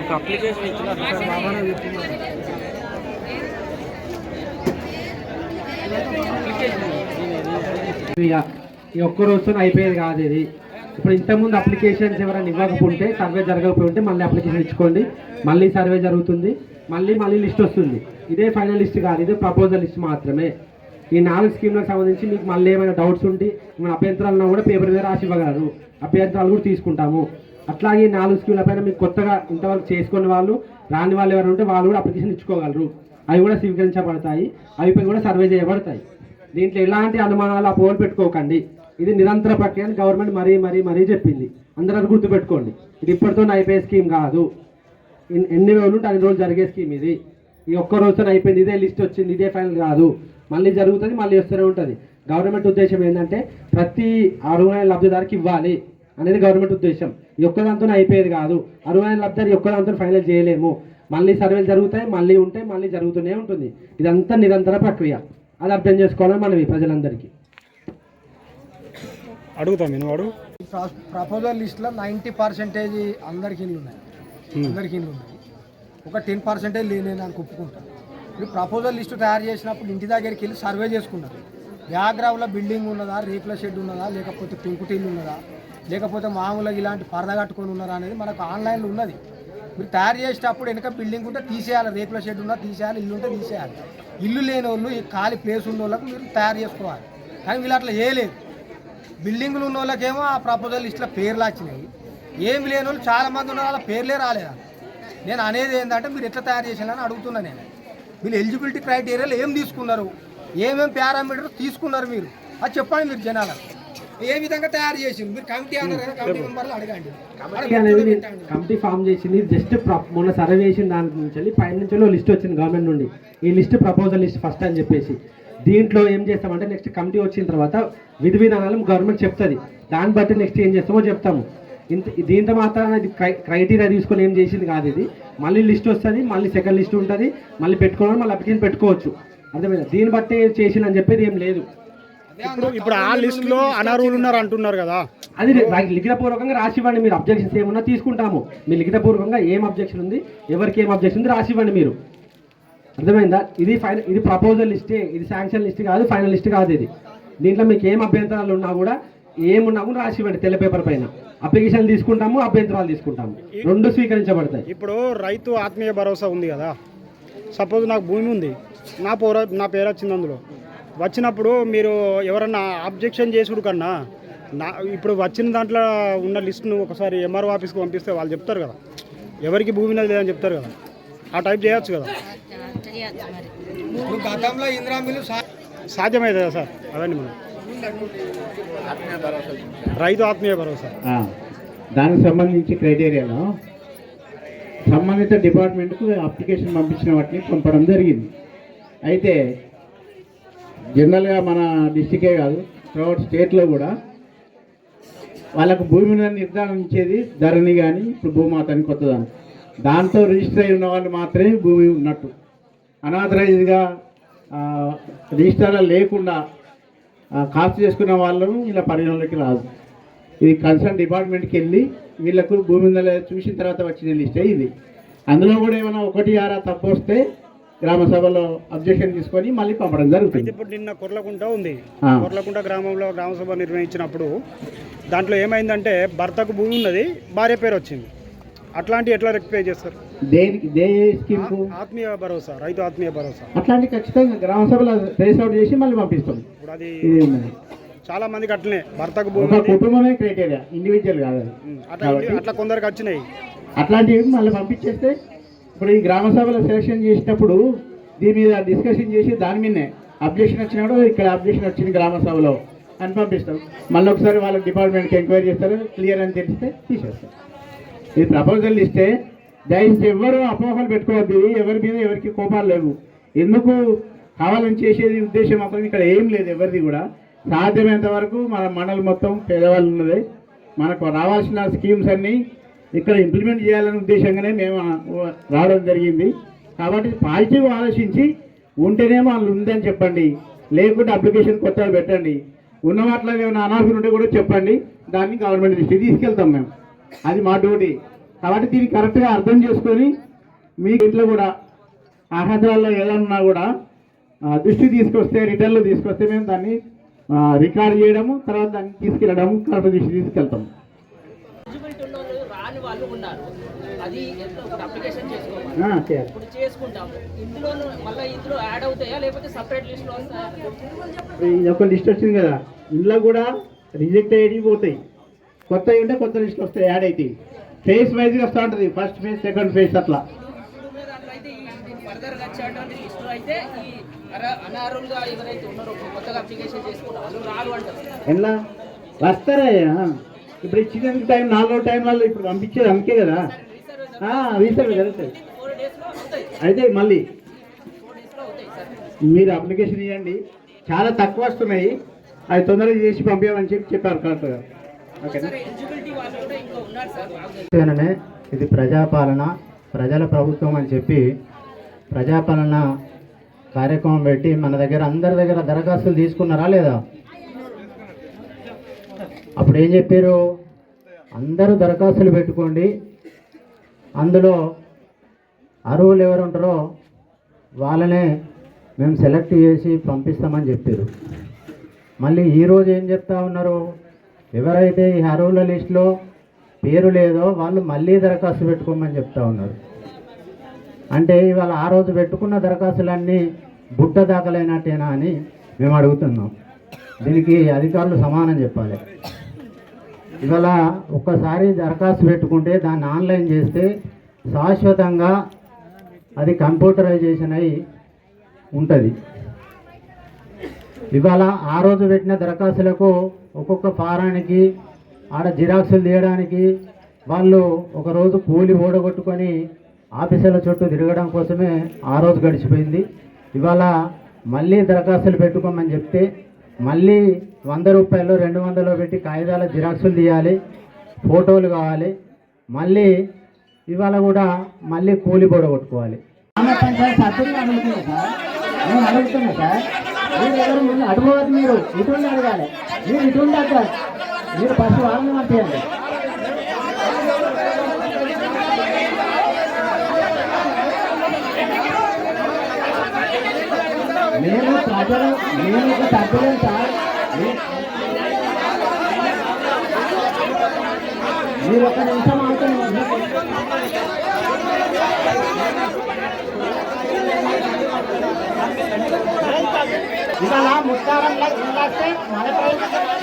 ఒక అప్లికేషన్ ఇచ్చినారు సార్ బాగానే చెప్తున్నారు. ఈ ఒక్క రోజుతో అయిపోయేది కాదు ఇది. ఇప్పుడు ఇంతకుముందు అప్లికేషన్స్ ఎవరైనా ఇవ్వకపోతే సర్వే జరగకపోతే మళ్ళీ అప్లికేషన్ ఇచ్చుకోండి. మళ్ళీ సర్వే జరుగుతుంది. మళ్ళీ మళ్ళీ లిస్ట్ వస్తుంది. ఇదే ఫైనల్ లిస్ట్ కాదు ఇదే ప్రపోజల్ లిస్ట్ మాత్రమే. ఈ నాలుగు స్కీమ్లకు సంబంధించి మీకు మళ్ళీ ఏమైనా డౌట్స్ ఉంటే మన అభ్యంతరాలు కూడా పేపర్ మీద రాసి ఇవ్వగలరు. అభ్యంతరాలు కూడా తీసుకుంటాము. అట్లాగే ఈ నాలుగు స్కీమ్ల పైన మీకు కొత్తగా ఇంతవరకు చేసుకున్న వాళ్ళు రాని వాళ్ళు ఎవరు ఉంటే వాళ్ళు కూడా అప్లికేషన్ ఇచ్చుకోగలరు. అవి కూడా స్వీకరించబడతాయి. అవిపై కూడా సర్వే చేయబడతాయి. దీంట్లో ఎలాంటి అనుమానాలు అపోహలు పెట్టుకోకండి. ఇది నిరంతర ప్రక్రియ అని గవర్నమెంట్ మరీ మరీ మరీ చెప్పింది. అందరూ గుర్తుపెట్టుకోండి. ఇది ఇప్పటితో అయిపోయే స్కీమ్ కాదు. ఎన్- ఎన్ని రోజులు ఉంటే అన్ని రోజులు జరిగే స్కీమ్ ఇది. ఈ ఒక్క రోజుతో అయిపోయింది. ఇదే లిస్ట్ వచ్చింది. ఇదే ఫైనల్ కాదు. మళ్ళీ జరుగుతుంది మళ్ళీ వస్తూనే ఉంటుంది. గవర్నమెంట్ ఉద్దేశం ఏంటంటే ప్రతి అర్హులైన లబ్ధిదారికి ఇవ్వాలి అనేది గవర్నమెంట్ ఉద్దేశం. ఈ ఒక్కదాంతో అయిపోయేది కాదు. అర్హులైన లబ్ధిదారి ఒక్కదాంతో ఫైనల్ చేయలేము. మళ్ళీ సర్వేలు జరుగుతాయి మళ్ళీ ఉంటాయి మళ్ళీ జరుగుతూనే ఉంటుంది. ఇదంతా నిరంతర ప్రక్రియ. అది అర్థం చేసుకోవాలని మనవి ప్రజలందరికీ. అడుగుతాం నేను అడుగు ప్రపోజల్ లిస్ట్లో నైంటీ పర్సెంటేజ్ అందరికి ఇల్లు ఉన్నాయి. అందరికి ఇల్లు ఉన్నాయి. ఒక టెన్ పర్సెంటేజ్ లేని నాకు ఒప్పుకుంటాను ఇప్పుడు ప్రపోజల్ లిస్టు తయారు చేసినప్పుడు ఇంటి దగ్గరికి వెళ్ళి సర్వే చేసుకున్నారు. బ్యాక్గ్రౌండ్లో బిల్డింగ్ ఉన్నదా రేకుల షెడ్ ఉన్నదా లేకపోతే పెంకుటిల్లు ఉన్నదా? లేకపోతే మామూలుగా ఇలాంటి పరద కట్టుకొని ఉన్నారా అనేది మనకు ఆన్లైన్లో ఉన్నది. మీరు తయారు చేసేటప్పుడు వెనక బిల్డింగ్ ఉంటే తీసేయాలి రేకుల షెడ్ ఉన్నా తీసేయాలి ఇల్లు ఉంటే తీసేయాలి. ఇల్లు లేని వాళ్ళు ఈ ఖాళీ ప్లేస్ ఉన్న వాళ్ళకి మీరు తయారు చేసుకోవాలి. కానీ వీళ్ళు అట్లా చేయలేదు. బిల్డింగ్లు ఉన్న వాళ్ళకేమో ఆ ప్రపోజల్ లిస్ట్లో పేర్లు వచ్చినాయి. ఏమి లేని వాళ్ళు చాలామంది ఉన్నారు వాళ్ళ పేర్లే రాలేదా? నేను అనేది ఏంటంటే మీరు ఎట్లా తయారు చేసానని అడుగుతున్నా నేను. మీరు ఎలిజిబిలిటీ క్రైటీరియాలు ఏం తీసుకున్నారు? ఏమేమి పారామీటర్స్ తీసుకున్నారు మీరు? అది చెప్పండి మీరు జనాలకు. ఏ విధంగా తయారు చేసింది మీరు కమిటీ అన్నారు కదా కమిటీ మెంబర్లు అడగండి. కమిటీ అనేది కమిటీ ఫామ్ చేసింది జస్ట్ మొన్న సర్వే చేసిన దాని నుంచి పైన నుంచి లిస్ట్ వచ్చింది గవర్నమెంట్ నుండి. ఈ లిస్ట్ ప్రపోజల్ లిస్ట్ ఫస్ట్ అని చెప్పేసి. దీంట్లో ఏం చేస్తామంటే నెక్స్ట్ కమిటీ వచ్చిన తర్వాత విధి విధానాలు గవర్నమెంట్ చెప్తుంది. దాన్ని బట్టి నెక్స్ట్ ఏం చేస్తామో చెప్తాము. ఇంత దీంతో మాత్రం ఇది క్రైటీరియా తీసుకొని ఏం చేసింది కాదు ఇది. మళ్ళీ లిస్ట్ వస్తుంది మళ్ళీ సెకండ్ లిస్ట్ ఉంటుంది మళ్ళీ పెట్టుకోవడం మళ్ళీ అప్లికేషన్ పెట్టుకోవచ్చు. అర్థమైందా? దీన్ని బట్టి చేసిందని చెప్పేది ఏం లేదు. ఇప్పుడు ఇప్పుడు ఆ లిస్ట్లో అనర్హులు ఉన్నారు అంటున్నారు కదా. అది లిఖితపూర్వకంగా రాసి ఇవ్వండి మీరు అబ్జెక్షన్స్ ఏమన్నా తీసుకుంటాము. మీ లిఖితపూర్వకంగా ఏం అబ్జెక్షన్ ఉంది ఎవరికి ఏం అబ్జెక్షన్ ఉంది రాసి ఇవ్వండి మీరు. అర్థమైందా? ఇది ఫైనల్ ఇది ప్రపోజల్ లిస్టే ఇది శాంక్షన్ లిస్ట్ కాదు ఫైనల్ లిస్ట్ కాదు ఇది. దీంట్లో మీకు ఏం అభ్యంతరాలు ఉన్నా కూడా ఏమున్నా కూడా రాసి ఇవ్వండి తెల్ల పేపర్ పైన. అప్లికేషన్ తీసుకుంటాము అభ్యంతరాలు తీసుకుంటాము. రెండు స్వీకరించబడతాయి. ఇప్పుడు రైతు ఆత్మీయ భరోసా ఉంది కదా. సపోజ్ నాకు భూమి ఉంది నా పోర నా పేరు వచ్చింది అందులో. వచ్చినప్పుడు మీరు ఎవరన్నా అబ్జెక్షన్ చేసుడు కన్నా నా ఇప్పుడు వచ్చిన దాంట్లో ఉన్న లిస్ట్ను ఒకసారి ఎంఆర్ఓ ఆఫీస్కి పంపిస్తే వాళ్ళు చెప్తారు కదా. ఎవరికి భూమి లేదని చెప్తారు కదా. ఆ టైప్ చేయొచ్చు కదా. సాధ్యమవుతుందా సార్? అదండి మనం. రైతు ఆత్మీయ భరోసా. ఆ, దానికి సంబంధించి క్రైటీరియాలో సంబంధిత డిపార్ట్మెంట్కు అప్లికేషన్ పంపించిన వాటిని పంపడం జరిగింది. అయితే జనరల్గా మన డిస్టికే కాదు త్రూఅవుట్ స్టేట్లో కూడా వాళ్ళకు భూమిని నిర్ధారించేది ధరణి కానీ ఇప్పుడు భూమాత అని కొత్తదాన్ని దాంతో రిజిస్టర్ అయి ఉన్న వాళ్ళు మాత్రమే భూమి ఉన్నట్టు. అనాథరైజ్గా రిజిస్టర్లో లేకుండా కాస్ట్ చేసుకున్న వాళ్ళను ఇలా పరిగణలోకి రాదు. ఇది కన్సర్న్ డిపార్ట్మెంట్కి వెళ్ళి వీళ్ళకు భూమి చూసిన తర్వాత వచ్చిన లిస్టే ఇది అందులో కూడా ఏమైనా ఒకటి ఆరా తప్పు వస్తే గ్రామ సభలో అబ్జెక్షన్ తీసుకొని మళ్ళీ పంపడం జరుగుతుంది. ఇప్పుడు నిన్న కొర్లకుంట ఉంది. కొర్లకుంట గ్రామంలో గ్రామ సభ నిర్వహించినప్పుడు దాంట్లో ఏమైందంటే భర్తకు భూమి ఉన్నది భార్య పేరు వచ్చింది. అట్లాంటి ఎట్లా రెక్టిఫై చేస్తారు? దేనికి దే ఆత్మీయ భరోసా రైతు ఆత్మీయ భరోసా. అట్లాంటి ఖచ్చితంగా గ్రామ సభలో ట్రేస్ అవుట్ చేసి మళ్ళీ పంపిస్తాం. ఇప్పుడు అది చాలా మందికి అట్లనే భర్తకు భూమి. కుటుంబమే క్రైటీరియా ఇండివిజువల్ కాదు. అట్లా అట్లా కొందరికి వచ్చినాయి. అట్లాంటివి మళ్ళీ పంపించేస్తే ఇప్పుడు ఈ గ్రామ సభలో సెలక్షన్ చేసినప్పుడు దీని మీద డిస్కషన్ చేసి దాని మీదనే అబ్జెక్షన్ వచ్చినప్పుడు ఇక్కడ అబ్జెక్షన్ వచ్చింది గ్రామ సభలో అని పంపిస్తాం మళ్ళీ ఒకసారి వాళ్ళ డిపార్ట్మెంట్కి ఎంక్వైరీ చేస్తారు క్లియర్ అని తెలిస్తే తీసేస్తారు. ఇది ప్రపోజల్ ఇస్తే దయచేసి ఎవరు అపోహలు పెట్టుకోవద్దు ఎవరి మీద ఎవరికి కోపాలు లేవు. ఎందుకు కావాలని చేసేది ఉద్దేశం మాత్రం ఇక్కడ ఏం లేదు ఎవరిది కూడా. సాధ్యమైనంత వరకు మన మండలి మొత్తం పేదవాళ్ళు ఉన్నది. మనకు రావాల్సిన స్కీమ్స్ అన్నీ ఇక్కడ ఇంప్లిమెంట్ చేయాలనే ఉద్దేశంగానే మేము రావడం జరిగింది. కాబట్టి పాజిటివ్ ఆలోచించి ఉంటేనేమో వాళ్ళు ఉందని చెప్పండి. లేకుంటే అప్లికేషన్ కొత్తగా పెట్టండి. ఉన్న వాటిలో ఏమైనా అనాఫీలు ఉంటే కూడా చెప్పండి. దాన్ని గవర్నమెంట్ దృష్టికి తీసుకెళ్తాం మేము. అది మా డ్యూటీ. కాబట్టి దీన్ని కరెక్ట్గా అర్థం చేసుకొని మీ ఇంట్లో కూడా అర్హతల్లో ఏదన్నా కూడా దృష్టి తీసుకొస్తే రిటర్న్లో తీసుకొస్తే మేము దాన్ని రికార్డ్ చేయడము తర్వాత దాన్ని తీసుకెళ్ళడము కరెక్ట్ దృష్టి తీసుకెళ్తాము రాని వాళ్ళు ఉన్నారు. అది ఒక అప్లికేషన్ చేసుకోవాలి ఇప్పుడు చేసుకుంటాము. ఇందులో మళ్ళీ ఇందులో యాడ్ అవుతాయా? లేకపోతే సపరేట్ లిస్ట్లో ఇది ఒక లిస్ట్ వచ్చింది కదా. ఇంట్లో కూడా రిజెక్ట్ అయ్యేవి పోతాయి. కొత్తవి ఉంటే కొత్త లిస్ట్ వస్తాయి యాడ్ అవుతాయి. ఫేస్ వైజ్గా వస్తూ ఉంటుంది. ఫస్ట్ ఫేజ్ సెకండ్ ఫేజ్ అట్లా. ఫర్దర్గా లిస్టులో అయితే ఈ ఎవరైతే ఉన్నారో కొత్తగా అప్లికేషన్ చేసుకుంటారు వాళ్ళు రారు అంటారు. ఇప్పుడు ఇచ్చిన టైం నాలుగో టైం వాళ్ళు ఇప్పుడు పంపించేది అందుకే కదా. రీసర్వ్ ఫోర్ డేస్లో అవుతాయి. అయితే మళ్ళీ సార్. మీరు అప్లికేషన్ ఇవ్వండి చాలా తక్కువ వస్తున్నాయి. అవి తొందరగా చేసి పంపించమని చెప్పి చెప్పారు కరెక్ట్గా ఓకేనా సార్ ఎలిజిబిలిటీ వాళ్ళు కూడా ఇంకా ఉన్నారు సార్. బాగా తెలంగాణనే ఇది ప్రజాపాలన ప్రజల ప్రభుత్వం అని చెప్పి ప్రజాపాలన కార్యక్రమం పెట్టి మన దగ్గర అందరి దగ్గర దరఖాస్తులు తీసుకున్నారా లేదా? అప్పుడు ఏం చెప్పారు? అందరూ దరఖాస్తులు పెట్టుకోండి. అందులో అర్హులు ఎవరు ఉంటారో వాళ్ళనే మేము సెలెక్ట్ చేసి పంపిస్తామని చెప్పారు. మళ్ళీ ఈరోజు ఏం చెప్తా ఉన్నారు? ఎవరైతే ఈ అర్హుల లిస్టులో పేరు లేదో వాళ్ళు మళ్ళీ దరఖాస్తు పెట్టుకోమని చెప్తా ఉన్నారు. అంటే ఇవాళ ఆ రోజు పెట్టుకున్న దరఖాస్తులన్నీ బుట్ట దాఖలైనట్టేనా అని మేము అడుగుతున్నాం. దీనికి అధికారులు సమానం చెప్పాలి. ఇవాళ ఒక్కసారి దరఖాస్తు పెట్టుకుంటే దాన్ని ఆన్లైన్ చేస్తే శాశ్వతంగా అది కంప్యూటరైజేషన్ అయి ఉంటుంది. ఇవాళ ఆ రోజు పెట్టిన దరఖాస్తులకు ఒక్కొక్క ఫారానికి ఆడ జిరాక్సులు తీయడానికి వాళ్ళు ఒకరోజు కూలి ఓడగొట్టుకొని ఆఫీసుల చుట్టూ తిరగడం కోసమే ఆ రోజు గడిచిపోయింది. ఇవాళ మళ్ళీ దరఖాస్తులు పెట్టుకోమని చెప్తే మళ్ళీ వంద రూపాయలు రెండు వందలు పెట్టి కాగితాల జిరాక్సులు తీయాలి ఫోటోలు కావాలి మళ్ళీ ఇవాళ కూడా మళ్ళీ కూలి పొడగొట్టుకోవాలి కొట్టుకోవాలి. అడుగుతున్నా సార్. మీరు మీరు ఇటువంటి అడగాలి. మీరు ఇటువంటి అడగాలి. మీరు ఫస్ట్ వాళ్ళని పంపించండి మేము ప్రజలు మేము ఒక సభ్యులం సార్. మీరు ఒక నిమిషం అవుతుంది ఇవాళ ముత్తారంలో ఇల్లాస్తే మనపై ఆ